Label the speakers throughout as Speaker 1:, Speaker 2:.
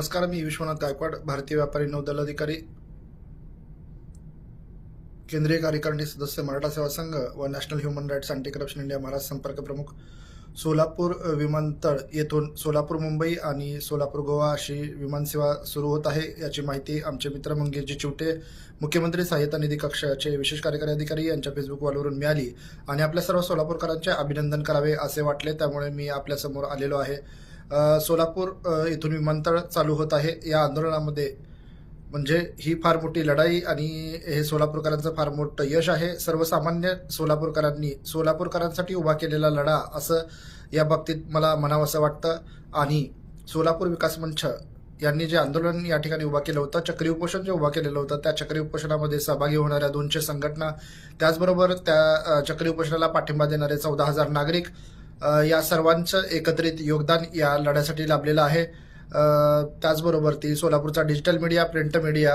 Speaker 1: नमस्कार मी विश्वनाथ गायकवाड भारतीय व्यापारी नौदल अधिकारी केंद्रीय कार्यकारिणी सदस्य मराठा सेवा संघ व national human rights anti corruption India Maharashtra संपर्क प्रमुख. सोलापूर विमानतळ येथून सोलापूर मुंबई आणि सोलापूर गोवा अशी विमानसेवा सुरू होत आहे. याची माहिती आमचे मित्र मंगेशजी चिवटे मुख्यमंत्री सहाय्यता निधी कक्षाचे विशेष कार्यकारी अधिकारी यांच्या फेसबुक वॉलवरून मिळाली. आणि आपल्या सर्व सोलापूरकरांचे अभिनंदन करावे असे वाटले त्यामुळे मी आपल्यासमोर आलेलो आहे. सोलापूर येथून विमानतळ चालू होत आहे. या आंदोलनामध्ये म्हणजे ही फार मोठी लढाई आणि हे सोलापूरकरांचं फार मोठं यश आहे. सर्वसामान्य सोलापूरकरांनी सोलापूरकरांसाठी उभा केलेला लढा असं या बाबतीत मला म्हणावंसं वाटतं. आणि सोलापूर विकास मंच यांनी जे आंदोलन या ठिकाणी उभा केलं होतं चक्री उपोषण जे उभा केलेलं होतं त्या चक्री उपोषणामध्ये सहभागी होणाऱ्या दोनशे संघटना त्याचबरोबर त्या चक्री उपोषणाला पाठिंबा देणारे चौदा हजार नागरिक या सर्वांचं एकत्रित योगदान या लढ्यासाठी लाभलेलं आहे. त्याचबरोबर ती सोलापूरचा डिजिटल मीडिया प्रिंट मीडिया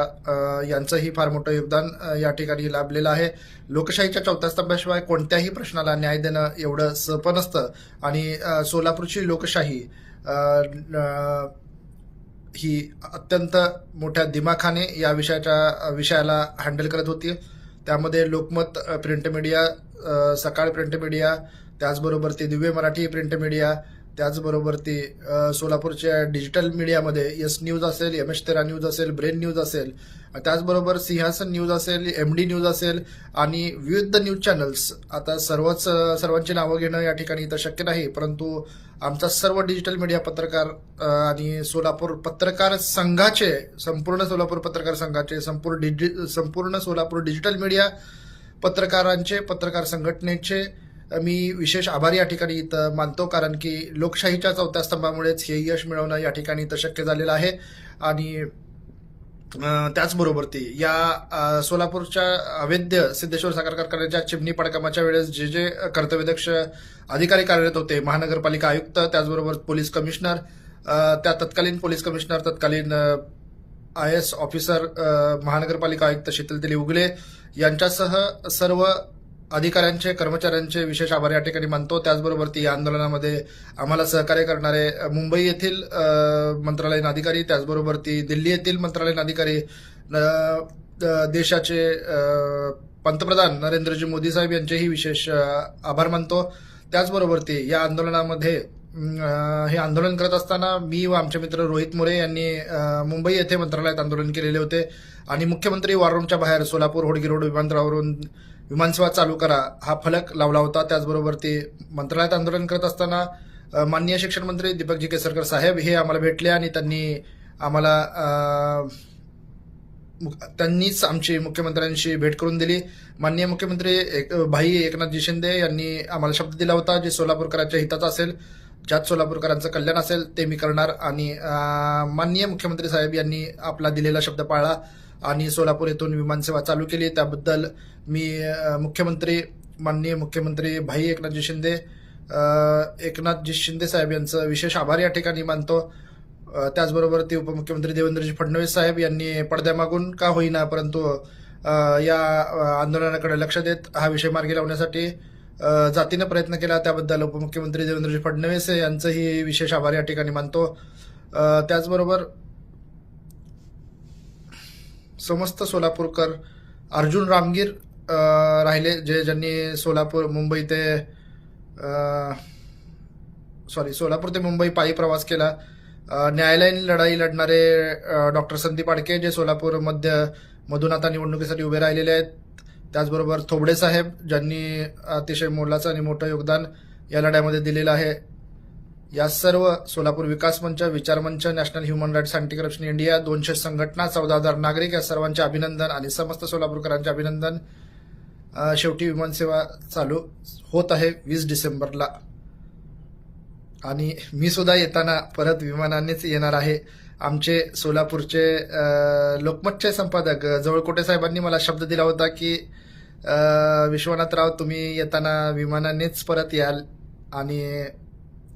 Speaker 1: यांचंही फार मोठं योगदान या ठिकाणी लाभलेलं आहे. लोकशाहीच्या चौथ्या स्तंभाशिवाय कोणत्याही प्रश्नाला न्याय देणं एवढं सोपं नसतं. आणि सोलापूरची लोकशाही ही अत्यंत मोठ्या दिमाखाने या विषयाच्या विषयाला हँडल करत होती. त्यामध्ये Lokmat print media Sakal print media त्याचबरोबर ती दिव्य मराठी प्रिंट मीडिया त्याचबरोबर ती सोलापूरच्या डिजिटल मीडियामध्ये यस न्यूज असेल एम एच तेरा न्यूज असेल ब्रेन न्यूज असेल त्याचबरोबर सिंहासन न्यूज असेल एम डी न्यूज असेल आणि विविध न्यूज चॅनल्स. आता सर्वच सर्वांची नावं घेणं या ठिकाणी इथं शक्य नाही परंतु आमचा सर्व डिजिटल मीडिया पत्रकार आणि सोलापूर पत्रकार संघाचे संपूर्ण सोलापूर पत्रकार संघाचे संपूर्ण डिजि संपूर्ण सोलापूर डिजिटल मीडिया पत्रकारांचे पत्रकार संघटनेचे मी विशेष आभारी या ठिकाणी इथं मानतो कारण की लोकशाहीच्या चौथ्या स्तंभामुळेच हे यश मिळवणं या ठिकाणी इथं शक्य झालेलं आहे. आणि त्याचबरोबर ती या सोलापूरच्या अवैध सिद्धेश्वर साखर कारखान्याच्या चिमणी पडकामाच्या वेळेस जे जे कर्तव्यदक्ष अधिकारी कार्यरत होते महानगरपालिका आयुक्त त्याचबरोबर पोलीस कमिशनर त्या तत्कालीन पोलीस कमिशनर तत्कालीन आय एस ऑफिसर महानगरपालिका आयुक्त शीतलतेली उगले यांच्यासह सर्व अधिकाऱ्यांचे कर्मचाऱ्यांचे विशेष आभार या ठिकाणी मानतो. त्याचबरोबर ती या आंदोलनामध्ये आम्हाला सहकार्य करणारे मुंबई येथील मंत्रालयीन अधिकारी त्याचबरोबर ती दिल्ली येथील मंत्रालयीन अधिकारी देशाचे पंतप्रधान नरेंद्रजी मोदी साहेब यांचेही विशेष आभार मानतो. त्याचबरोबर ती या आंदोलनामध्ये हे आंदोलन करत असताना मी व आमचे मित्र रोहित मोरे यांनी मुंबई येथे मंत्रालयात आंदोलन केलेले होते. आणि मुख्यमंत्री वॉररूमच्या बाहेर सोलापूर होडगी रोड विमानतळावरून विमानसेवा चालू करा. हा फलक लावला होता. त्याचबरोबर ते मंत्रालयात आंदोलन करत असताना माननीय शिक्षण मंत्री दीपकजी केसरकर साहेब हे आम्हाला भेटले आणि त्यांनी आम्हाला त्यांनीच आमची मुख्यमंत्र्यांशी भेट करून दिली. माननीय मुख्यमंत्री एक भाई एकनाथजी शिंदे यांनी आम्हाला शब्द दिला होता जे सोलापूरकरांच्या हिताचा असेल ज्यात सोलापूरकरांचं कल्याण असेल ते मी करणार. आणि माननीय मुख्यमंत्री साहेब यांनी आपला दिलेला शब्द पाळला. आणि सोलापूर येथून विमानसेवा चालू केली. त्याबद्दल मी मुख्यमंत्री माननीय मुख्यमंत्री भाई एकनाथजी शिंदे एकनाथजी शिंदे साहेब यांचं विशेष आभार या ठिकाणी मानतो. त्याचबरोबर ते उपमुख्यमंत्री देवेंद्रजी फडणवीस साहेब यांनी पडद्यामागून का होईना परंतु या आंदोलनाकडे लक्ष देत हा विषय मार्गी लावण्यासाठी जातीने जातीनं प्रयत्न केला. त्याबद्दल उपमुख्यमंत्री देवेंद्रजी फडणवीस यांचंही विशेष आभार या ठिकाणी मानतो. त्याचबरोबर समस्त सोलापूरकर अर्जुन रामगीर राहिले जे ज्यांनी सोलापूर मुंबई ते सॉरी सोलापूर ते मुंबई पायी प्रवास केला. न्यायालयीन लढाई लढणारे डॉक्टर संदीप आडके जे सोलापूर मध्य मधून आता निवडणुकीसाठी उभे राहिलेले आहेत. त्याचबरोबर थोबडे साहेब ज्यांनी अतिशय मोलाचं आणि मोठं योगदान या लढ्यामध्ये दिलेलं आहे. या सर्व सोलापूर विकास मंच विचार मंच national human rights anti corruption India दोनशे संघटना चौदा हजार नागरिक या सर्वांचे अभिनंदन आणि समस्त सोलापूरकरांचे अभिनंदन. शेवटी विमानसेवा चालू होत आहे वीस डिसेंबरला. आणि मी सुद्धा येताना परत विमानानेच येणार आहे. आमचे सोलापूरचे लोकमतचे संपादक जवळकोटे साहेबांनी मला शब्द दिला होता की विश्वनाथराव तुम्ही येताना विमानानेच परत याल. आणि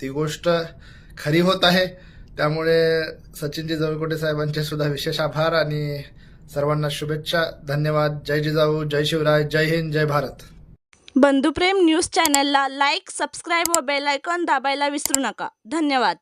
Speaker 1: ती गोष्ट खरी होत आहे. त्यामुळे सचिनजी जवळकोटे साहेबांचे सुद्धा विशेष आभार आणि सर्वांना शुभेच्छा. धन्यवाद. जय जिजाऊ जय शिवराय जय हिंद जय भारत.
Speaker 2: बंधुप्रेम न्यूज चॅनलला लाईक सबस्क्राईब व बेल आयकॉन दाबायला विसरू नका. धन्यवाद.